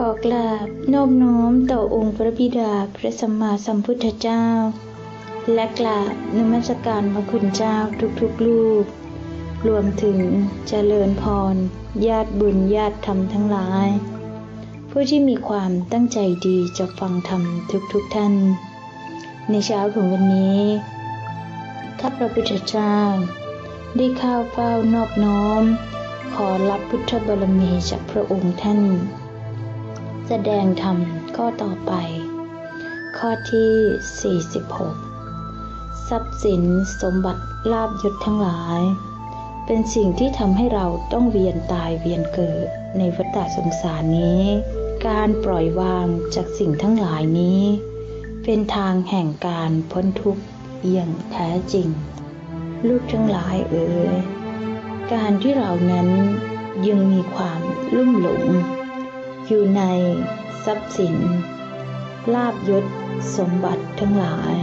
ขอกราบนอบน้อมต่อองค์พระบิดาพระสัมมาสัมพุทธเจ้า และกราบนมัสการพระคุณเจ้าทุกๆลูก รวมถึงเจริญพร ญาติบุญญาติธรรมทั้งหลาย ผู้ที่มีความตั้งใจดีจะฟังธรรมทุกๆทท่าน ในเช้าของวันนี้ข้าพระพุทธเจ้า ได้ข้าวเฝ้านอบน้อม ขอรับพุทธบารมีจากพระองค์ท่าน แสดงธรรมข้อต่อไป ข้อที่ 46 ทรัพย์สินสมบัติลาบยศทั้งหลาย เป็นสิ่งที่ทำให้เราต้องเวียนตายเวียนเกิดในวัฏสงสารนี้ การปล่อยวางจากสิ่งทั้งหลายนี้ เป็นทางแห่งการพ้นทุกข์อย่างแท้จริง ลูกทั้งหลายเอ๋ยการที่เรานั้นยังมีความลุ่มหลง อยู่ใน ทรัพย์สิน ลาบยศสมบัติทั้งหลาย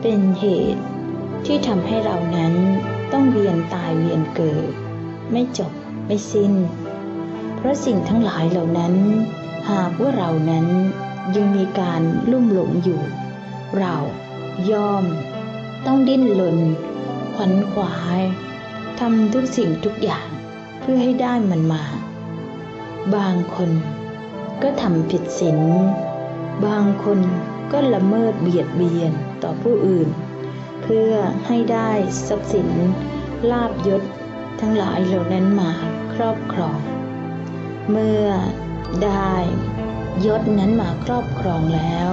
เป็นเหตุที่ทำให้เรานั้นต้องเวียนตายเวียนเกิด ไม่จบไม่สิ้น เพราะสิ่งทั้งหลายเหล่านั้น หากว่าเรานั้นยังมีการลุ่มหลงอยู่ เรายอม ต้องดิ้นรนขวัญขวายทำทุกสิ่งทุกอย่างเพื่อให้ได้มันมา บางคน ก็ทำผิดศีล บางคนก็ละเมิดเบียดเบียนต่อผู้อื่น เพื่อให้ได้ทรัพย์สินลาบยศทั้งหลายเหล่านั้นมาครอบครอง เมื่อได้ยศนั้นมาครอบครองแล้ว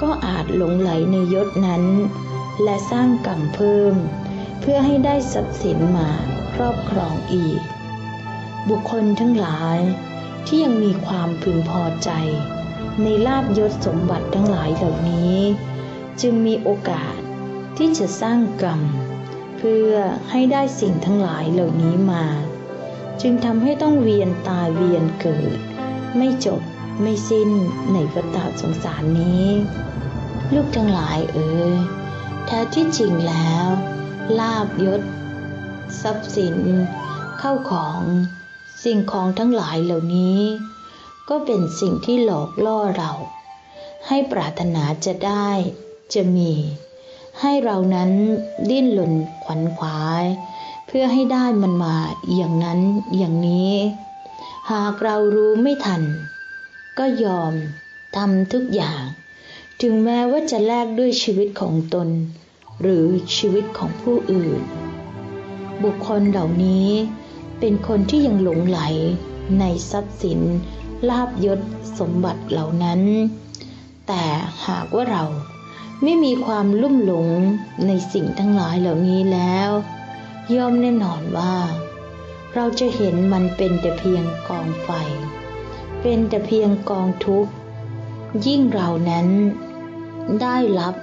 ก็อาจหลงไหลในยศนั้น และสร้างกรรมเพิ่ม เพื่อให้ได้ทรัพย์สินมาครอบครองอีก บุคคลทั้งหลาย ที่ยังมีความพึงพอใจ ในลาบยศสมบัติทั้งหลายเหล่านี้ จึงมีโอกาสที่จะสร้างกรรม เพื่อให้ได้สิ่งทั้งหลายเหล่านี้มา จึงทำให้ต้องเวียนตายเวียนเกิด ไม่จบไม่สิ้นในวัฏสงสารนี้ ลูกทั้งหลายเอ๋ยแท้ที่จริงแล้ว ลาบยศ ทรัพย์สิน เข้าของ สิ่งของทั้งหลายเหล่านี้ ก็เป็นสิ่งที่หลอกล่อเรา ให้ปรารถนาจะได้จะมี ให้เรานั้นดิ้นหล่นขวัญขวาย เพื่อให้ได้มันมาอย่างนั้นอย่างนี้ หากเรารู้ไม่ทัน ก็ยอมทำทุกอย่าง ถึงแม้ว่าจะแลกด้วยชีวิตของตน หรือชีวิตของผู้อื่น บุคคลเหล่านี้ เป็นคนที่ยังหลงไหลในทรัพย์สิน ลาบยศสมบัติเหล่านั้น แต่หากว่าเราไม่มีความลุ่มหลงในสิ่งทั้งหลายเหล่านี้แล้ว ย่อมแน่นอนว่า เราจะเห็นมันเป็นแต่เพียงกองไฟ เป็นแต่เพียงกองทุกข์ ยิ่งเรานั้นได้รับ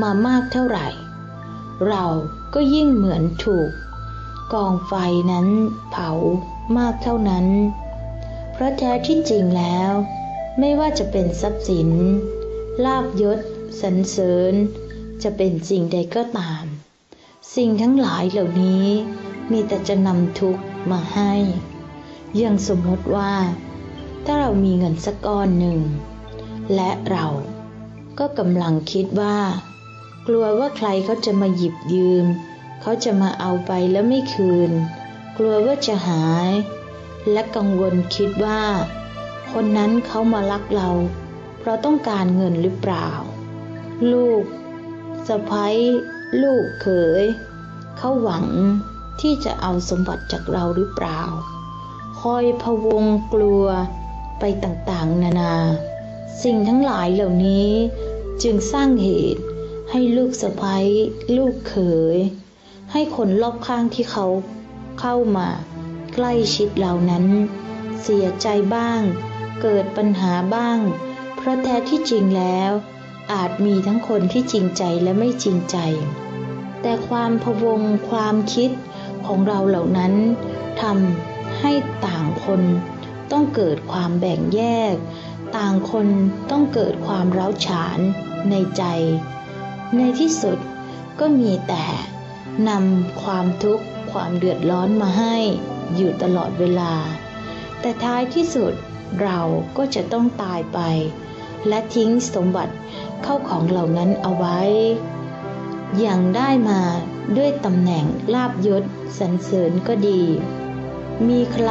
มามากเท่าไหร่ เราก็ยิ่งเหมือนถูก กองไฟนั้นเผามากเท่านั้น เพราะแท้ที่จริงแล้ว ไม่ว่าจะเป็นทรัพย์สิน ลาบยศสรรเสริญ จะเป็นสิ่งใดก็ตาม สิ่งทั้งหลายเหล่านี้มีแต่จะนำทุกข์มาให้อย่างสมมติว่า ถ้าเรามีเงินสักก้อนหนึ่ง และเราก็กำลังคิดว่า กลัวว่าใครเขาจะมาหยิบยืม เขาจะมาเอาไปแล้วไม่คืน กลัวว่าจะหาย และกังวลคิดว่า คนนั้นเขามาลักเรา เพราะต้องการเงินหรือเปล่า ลูกสะพ้ยลูกเขยเขาหวังที่จะเอาสมบัติจากเราหรือเปล่า คอยพะวงกลัวไปต่างๆ นานา สิ่งทั้งหลายเหล่านี้จึงสร้างเหตุให้ลูกสะพ้ยลูกเขย ให้คนรอบข้างที่เขาเข้ามาใกล้ชิดเรานั้น เสียใจบ้าง เกิดปัญหาบ้าง เพราะแท้ที่จริงแล้ว อาจมีทั้งคนที่จริงใจและไม่จริงใจ แต่ความพวงความคิดของเราเหล่านั้นทำให้ต่างคนต้องเกิดความแบ่งแยก ต่างคนต้องเกิดความร้าวฉานในใจ ในที่สุดก็มีแต่ นำความทุกข์ความเดือดร้อนมาให้อยู่ตลอดเวลา แต่ท้ายที่สุดเราก็จะต้องตายไป และทิ้งสมบัติเข้าของเหล่านั้นเอาไว้ อย่างได้มาด้วยตำแหน่งลาบยศสรรเสริญก็ดี มีใคร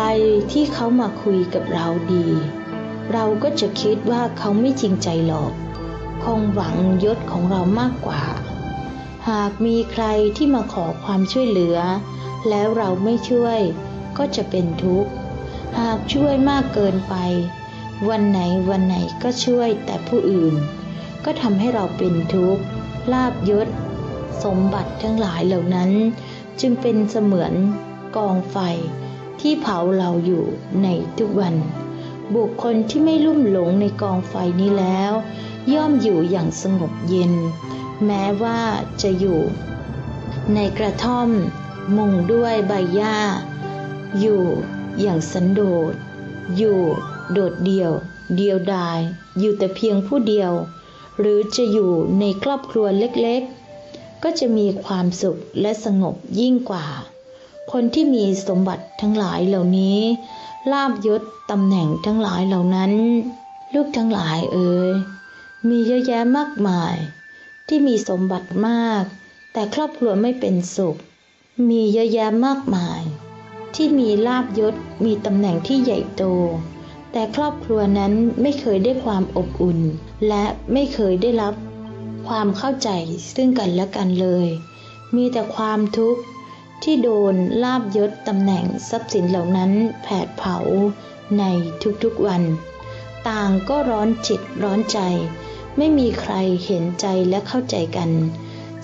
ที่เขามาคุยกับเราดี เราก็จะคิดว่าเขาไม่จริงใจหรอก คงหวังยศของเรามากกว่า หากมีใครที่มาขอความช่วยเหลือ แล้วเราไม่ช่วยก็จะเป็นทุกข์ หากช่วยมากเกินไป วันไหนวันไหนก็ช่วยแต่ผู้อื่น ก็ทำให้เราเป็นทุกข์ลาบยศ สมบัติทั้งหลายเหล่านั้น จึงเป็นเสมือนกองไฟที่เผาเราอยู่ในทุกวัน บุคคลที่ไม่ลุ่มหลงในกองไฟนี้แล้ว ย่อมอยู่อย่างสงบเย็น แม้ว่าจะอยู่ในกระท่อมมุงด้วยใบหญ้า อยู่อย่างสันโดษ อยู่โดดเดี่ยว เดียวดาย อยู่แต่เพียงผู้เดียว หรือจะอยู่ในครอบครัวเล็กๆ ก็จะมีความสุขและสงบยิ่งกว่า คนที่มีสมบัติทั้งหลายเหล่านี้ ลาบยศตำแหน่งทั้งหลายเหล่านั้น ลูกทั้งหลายเอ่ยมีเยอะแยะมากมาย ที่มีสมบัติมาก แต่ครอบครัวไม่เป็นสุข มีเยอะแยะมากมาย ที่มีลาบยศมีตำแหน่งที่ใหญ่โต แต่ครอบครัวนั้นไม่เคยได้ความอบอุ่น และไม่เคยได้รับ ความเข้าใจซึ่งกันและกันเลย มีแต่ความทุกข์ที่โดนลาบยศตำแหน่งทรัพย์สินเหล่านั้นแผดเผาในทุกๆวัน ต่างก็ร้อนจิตร้อนใจ ไม่มีใครเห็นใจและเข้าใจกัน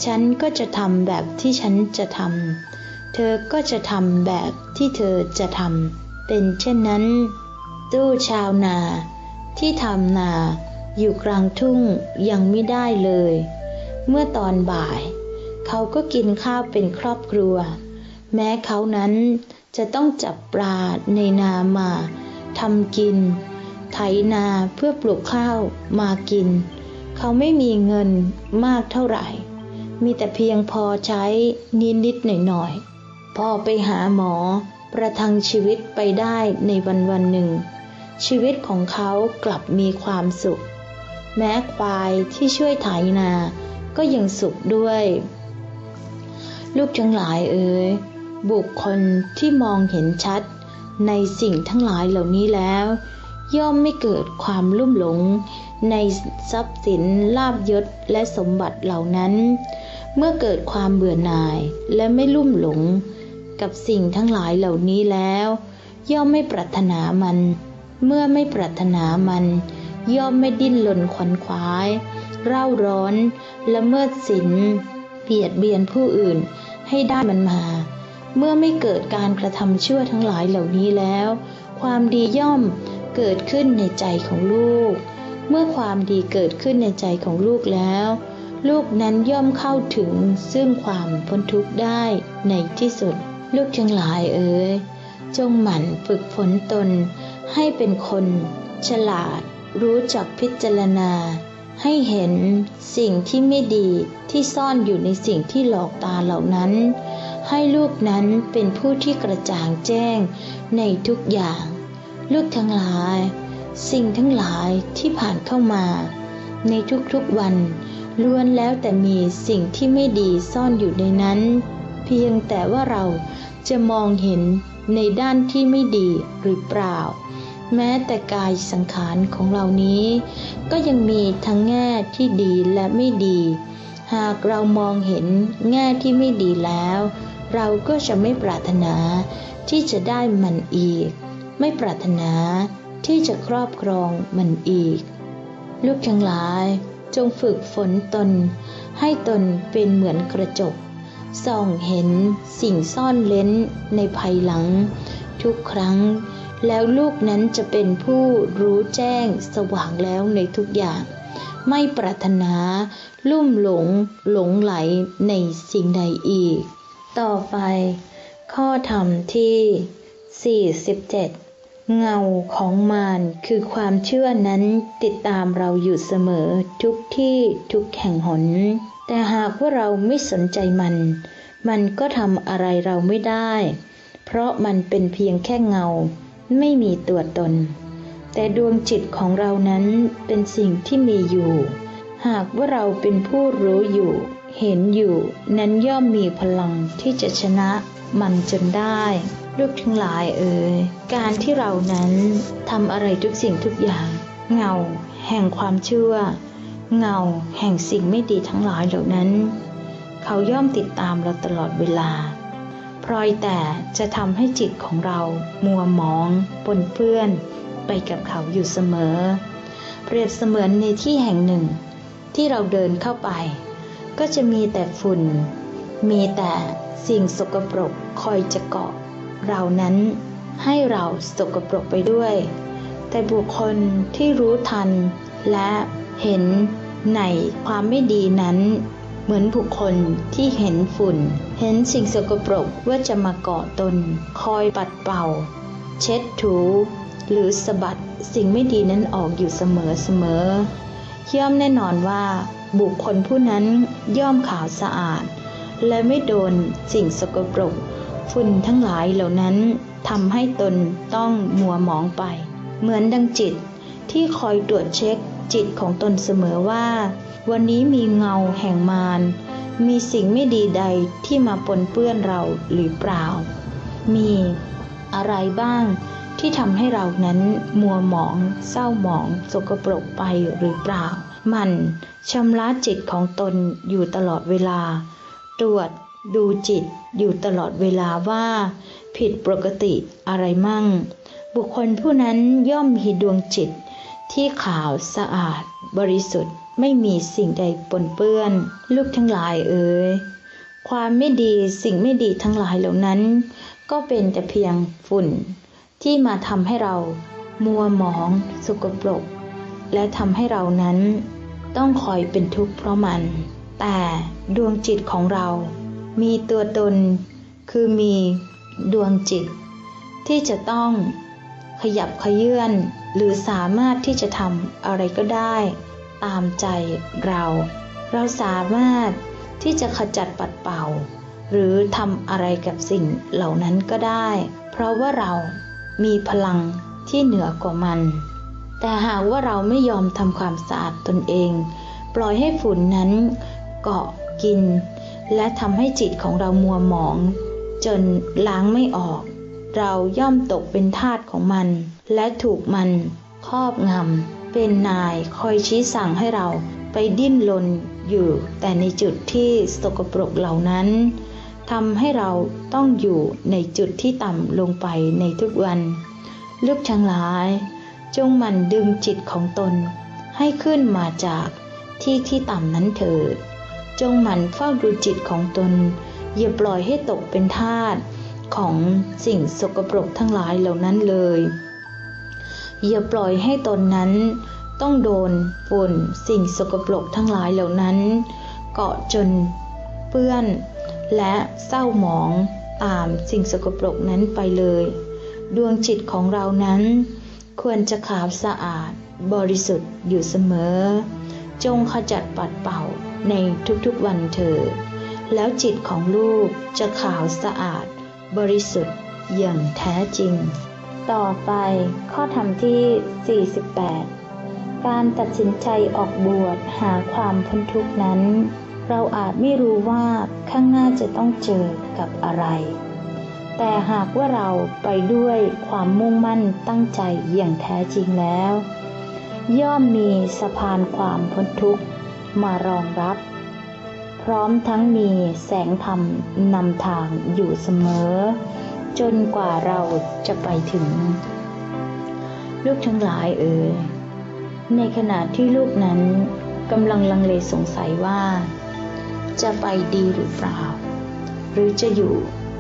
ฉันก็จะทำแบบที่ฉันจะทำ เธอก็จะทำแบบที่เธอจะทำ เป็นเช่นนั้น ตู้ชาวนา ที่ทำนาอยู่กลางทุ่งยังไม่ได้เลย เมื่อตอนบ่าย เขาก็กินข้าวเป็นครอบครัว แม้เขานั้นจะต้องจับปลาในนามาทำกิน ไถนาเพื่อปลูกข้าวมากิน เขาไม่มีเงินมากเท่าไหร่ มีแต่เพียงพอใช้นิดนิดหน่อยหน่อยพอไปหาหมอประทังชีวิตไปได้ในวันวันหนึ่ง ชีวิตของเขากลับมีความสุข แม้ควายที่ช่วยไถนา ก็ยังสุขด้วย ลูกทั้งหลายเอ๋ยบุคคลที่มองเห็นชัดในสิ่งทั้งหลายเหล่านี้แล้ว ย่อมไม่เกิดความลุ่มหลง ในทรัพย์สินลาบยศและสมบัติเหล่านั้น เมื่อเกิดความเบื่อหน่ายและไม่ลุ่มหลงกับสิ่งทั้งหลายเหล่านี้แล้ว ย่อมไม่ปรารถนามัน เมื่อไม่ปรารถนามัน ย่อมไม่ดิ้นรนขวนขวาย เร่าร้อนละเมิดศีลเบียดเบียนผู้อื่นให้ได้มันมา เมื่อไม่เกิดการกระทำชั่วทั้งหลายเหล่านี้แล้ว ความดีย่อมเกิดขึ้นในใจของลูก เมื่อความดีเกิดขึ้นในใจของลูกแล้ว ลูกนั้นย่อมเข้าถึงซึ่งความพ้นทุกข์ได้ในที่สุด ลูกทั้งหลายเอ๋ยจงหมั่นฝึกฝนตน ให้เป็นคนฉลาด รู้จักพิจารณา ให้เห็นสิ่งที่ไม่ดีที่ซ่อนอยู่ในสิ่งที่หลอกตาเหล่านั้น ให้ลูกนั้นเป็นผู้ที่กระจ่างแจ้งในทุกอย่าง ลูกทั้งหลาย สิ่งทั้งหลายที่ผ่านเข้ามา ในทุกๆวันล้วนแล้วแต่มีสิ่งที่ไม่ดีซ่อนอยู่ในนั้น เพียงแต่ว่าเราจะมองเห็นในด้านที่ไม่ดีหรือเปล่า แม้แต่กายสังขารของเรานี้ ก็ยังมีทั้งแง่ที่ดีและไม่ดี หากเรามองเห็นแง่ที่ไม่ดีแล้ว เราก็จะไม่ปรารถนาที่จะได้มันอีก ไม่ปรารถนา ที่จะครอบครองมันอีก ลูกทั้งหลายจงฝึกฝนตน ให้ตนเป็นเหมือนกระจก ส่องเห็นสิ่งซ่อนเล้นในภายหลัง ทุกครั้ง แล้วลูกนั้นจะเป็นผู้รู้แจ้งสว่างแล้วในทุกอย่าง ไม่ปรารถนาลุ่มหลงหลงไหลในสิ่งใดอีก ต่อไป ข้อธรรมที่ 47 เงาของมารคือความเชื่อนั้นติดตามเราอยู่เสมอทุกที่ทุกแห่งหน แต่หากว่าเราไม่สนใจมัน มันก็ทำอะไรเราไม่ได้ เพราะมันเป็นเพียงแค่เงา ไม่มีตัวตน แต่ดวงจิตของเรานั้นเป็นสิ่งที่มีอยู่ หากว่าเราเป็นผู้รู้อยู่ เห็นอยู่นั้นย่อมมีพลังที่จะชนะมันจนได้ลูกทั้งหลายเอ่ยการที่เรานั้นทำอะไรทุกสิ่งทุกอย่าง เงา แห่งความเชื่อ เงา แห่งสิ่งไม่ดีทั้งหลายเหล่านั้น เขาย่อมติดตามเราตลอดเวลาพลอยแต่จะทำให้จิตของเรามัวหมองปนเปื้อนไปกับเขาอยู่เสมอ เปรียบเสมือนในที่แห่งหนึ่ง ที่เราเดินเข้าไป ก็จะมีแต่ฝุ่น มีแต่สิ่งสกปรกคอยจะเกาะ เรานั้นให้เราสกปรกไปด้วย แต่บุคคลที่รู้ทัน และเห็นในความไม่ดีนั้น เหมือนบุคคลที่เห็นฝุ่น เห็นสิ่งสกปรกว่าจะมาเกาะตน คอยปัดเป่า เช็ดถู หรือสะบัดสิ่งไม่ดีนั้นออกอยู่เสมอเสมอ ย่อมแน่นอนว่าบุคคลผู้นั้นย่อมขาวสะอาด และไม่โดนสิ่งสกปรกฝุ่นทั้งหลายเหล่านั้นทำให้ตนต้องมัวหมองไป เหมือนดังจิตที่คอยตรวจเช็คจิตของตนเสมอว่า วันนี้มีเงาแห่งมารมีสิ่งไม่ดีใดที่มาปนเปื้อนเราหรือเปล่า มีอะไรบ้างที่ทำให้เรานั้นมัวหมอง เศร้าหมองสกปรกไปหรือเปล่า มันชำระจิตของตนอยู่ตลอดเวลา ตรวจดูจิตอยู่ตลอดเวลาว่า ผิดปกติอะไรมั่ง บุคคลผู้นั้นย่อมมีดวงจิต ที่ขาวสะอาด บริสุทธิ์ไม่มีสิ่งใดปนเปื้อน ลูกทั้งหลายเอ๋ยความไม่ดีสิ่งไม่ดีทั้งหลายเหล่านั้น ก็เป็นแต่เพียงฝุ่น ที่มาทำให้เรา มัวหมองสกปรก และทำให้เรานั้น ต้องคอยเป็นทุกข์เพราะมัน แต่ดวงจิตของเรา มีตัวตน คือมีดวงจิต ที่จะต้องขยับขยื่นหรือสามารถที่จะทำอะไรก็ได้ ตามใจเรา เราสามารถที่จะขจัดปัดเป่า หรือทำอะไรกับสิ่งเหล่านั้นก็ได้ เพราะว่าเรามีพลังที่เหนือกว่ามัน แต่หากว่าเราไม่ยอมทำความสะอาดตนเอง ปล่อยให้ฝุ่นนั้นเกาะกิน และทำให้จิตของเรามัวหมอง จนล้างไม่ออก เราย่อมตกเป็นทาสของมัน และถูกมันครอบงำเป็นนายคอยชี้สั่งให้เราไปดิ้นรนอยู่แต่ในจุดที่สกปรกเหล่านั้นทำให้เราต้องอยู่ในจุดที่ต่ำลงไปในทุกวัน ลูกชังหลาย จงมันดึงจิตของตน ให้ขึ้นมาจากที่ที่ต่ำนั้นเถิด จงมันเฝ้าดูจิตของตน อย่าปล่อยให้ตกเป็นทาสของสิ่งสกปรกทั้งหลายเหล่านั้นเลย อย่าปล่อยให้ตนนั้น ต้องโดนฝุ่นสิ่งสกปรกทั้งหลายเหล่านั้น เกาะจนเปื้อน และเศร้าหมองตามสิ่งสกปรกนั้นไปเลย ดวงจิตของเรานั้น ควรจะขาวสะอาด บริสุทธิ์อยู่เสมอ จงขจัดปัดเป่าในทุกๆวันเถิดแล้วจิตของลูกจะขาวสะอาด บริสุทธิ์อย่างแท้จริง ต่อไปข้อธรรมที่ 48 การตัดสินใจออกบวชหาความพ้นทุกข์นั้น เราอาจไม่รู้ว่าข้างหน้าจะต้องเจอกับอะไร แต่หากว่าเราไปด้วยความมุ่งมั่นตั้งใจอย่างแท้จริงแล้ว ย่อมมีสะพานความพ้นทุกข์มารองรับ พร้อมทั้งมีแสงธรรมนำทางอยู่เสมอ จนกว่าเราจะไปถึง ลูกทั้งหลายเอ่ยในขณะที่ลูกนั้นกำลังลังเลสงสัยว่า จะไปดีหรือเปล่า หรือจะอยู่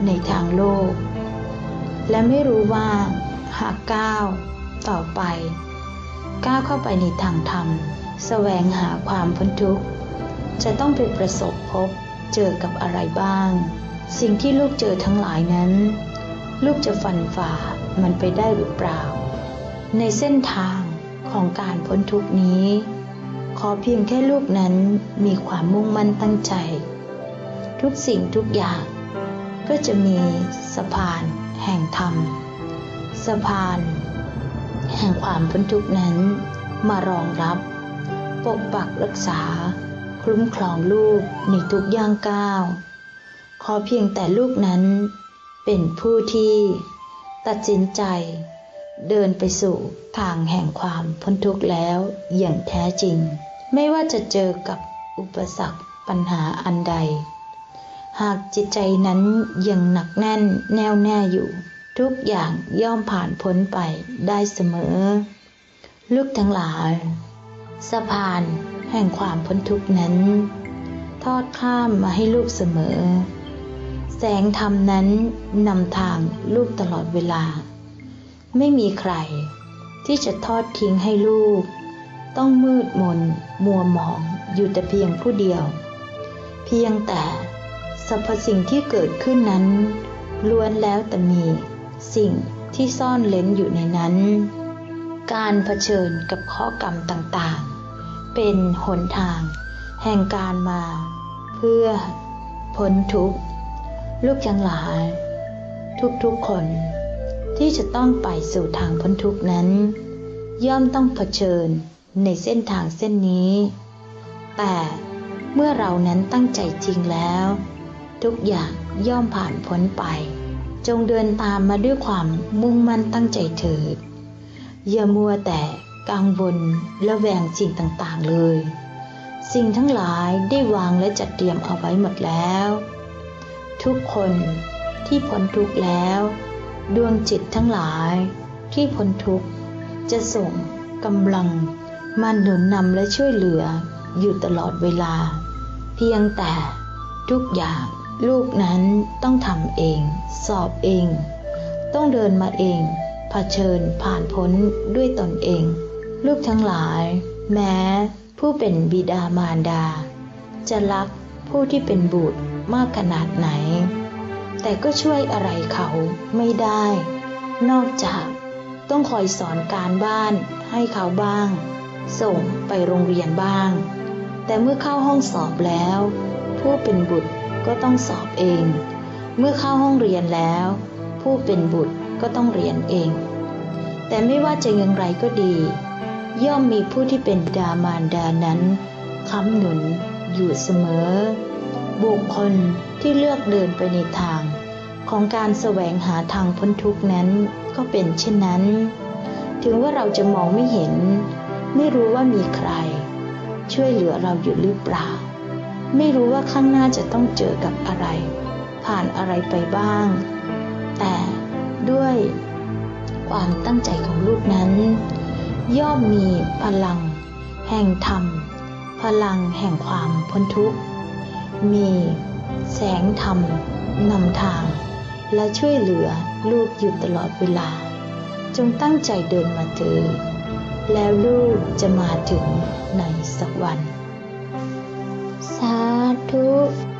ในทางโลก และไม่รู้ว่าหากก้าวต่อไป ก้าวเข้าไปในทางธรรมแสวงหาความพ้นทุกข์ จะต้องไปประสบพบเจอกับอะไรบ้าง สิ่งที่ลูกเจอทั้งหลายนั้น ลูกจะฟันฝ่ามันไปได้หรือเปล่า ในเส้นทางของการพ้นทุกนี้ ขอเพียงแค่ลูกนั้นมีความมุ่งมั่นตั้งใจ ทุกสิ่งทุกอย่าง ก็จะมีสะพานแห่งธรรม สะพาน แห่งความพ้นทุกข์นั้นมารองรับ ปกปักรักษา คุ้มครองลูกในทุกย่างก้าว ขอเพียงแต่ลูกนั้นเป็นผู้ที่ ตัดสินใจ เดินไปสู่ทางแห่งความพ้นทุกข์แล้วอย่างแท้จริง ไม่ว่าจะเจอกับอุปสรรคปัญหาอันใด หากจิตใจนั้นยังหนักแน่นแน่วแน่อยู่ ทุกอย่างย่อมผ่านพ้นไปได้เสมอ ลูกทั้งหลายสะพานแห่งความพ้นทุกข์นั้น ทอดข้ามมาให้ลูกเสมอ แสงธรรมนั้นนำทางลูกตลอดเวลา ไม่มีใครที่จะทอดทิ้งให้ลูก ต้องมืดมน มัวหมองอยู่แต่เพียงผู้เดียว เพียงแต่ สรรพสิ่งที่เกิดขึ้นนั้น ล้วนแล้วแต่มีสิ่งที่ซ่อนเล้นอยู่ในนั้น การเผชิญกับข้อกรรมต่างๆ เป็นหนทาง แห่งการมา เพื่อพ้นทุกข์ลูกทั้งหลายทุกๆคนที่จะต้องไปสู่ทางพ้นทุกข์นั้น ย่อมต้องเผชิญในเส้นทางเส้นนี้ แต่เมื่อเรานั้นตั้งใจจริงแล้ว ทุกอย่างย่อมผ่านพ้นไป จงเดินตามมาด้วยความมุ่งมั่นตั้งใจเถิดอย่ามัวแต่กังวลและแวงสิ่งต่างๆเลย สิ่งทั้งหลายได้วางและจัดเตรียมเอาไว้หมดแล้ว ทุกคนที่พ้นทุกข์แล้ว ดวงจิตทั้งหลายที่พ้นทุกข์จะส่งกำลังมาหนุนนำและช่วยเหลืออยู่ตลอดเวลา เพียงแต่ทุกอย่าง ลูกนั้นต้องทำเอง สอบเอง ต้องเดินมาเองเผชิญผ่านพ้นด้วยตนเอง ลูกทั้งหลาย แม้ผู้เป็นบิดามารดา จะรักผู้ที่เป็นบุตรมากขนาดไหน แต่ก็ช่วยอะไรเขาไม่ได้ นอกจากต้องคอยสอนการบ้านให้เขาบ้าง ส่งไปโรงเรียนบ้าง แต่เมื่อเข้าห้องสอบแล้ว ผู้เป็นบุตร ก็ต้องสอบเอง เมื่อเข้าห้องเรียนแล้ว ผู้เป็นบุตรก็ต้องเรียนเอง แต่ไม่ว่าจะอย่างไรก็ดี ย่อมมีผู้ที่เป็นดามารดานั้นค้ำหนุนอยู่เสมอ บุคคลที่เลือกเดินไปในทาง ของการแสวงหาทางพ้นทุกนั้นก็เป็นเช่นนั้น ถึงว่าเราจะมองไม่เห็น ไม่รู้ว่ามีใคร ช่วยเหลือเราอยู่หรือเปล่า ไม่รู้ว่าข้างหน้าจะต้องเจอกับอะไร ผ่านอะไรไปบ้าง แต่ด้วยความตั้งใจของลูกนั้น ย่อมมีพลัง แห่งธรรม พลังแห่งความพ้นทุกข์ มีแสงธรรมนำทาง และช่วยเหลือลูกอยู่ตลอดเวลา จงตั้งใจเดินมาเถิดแล้วลูกจะมาถึงในสักวัน สาธุ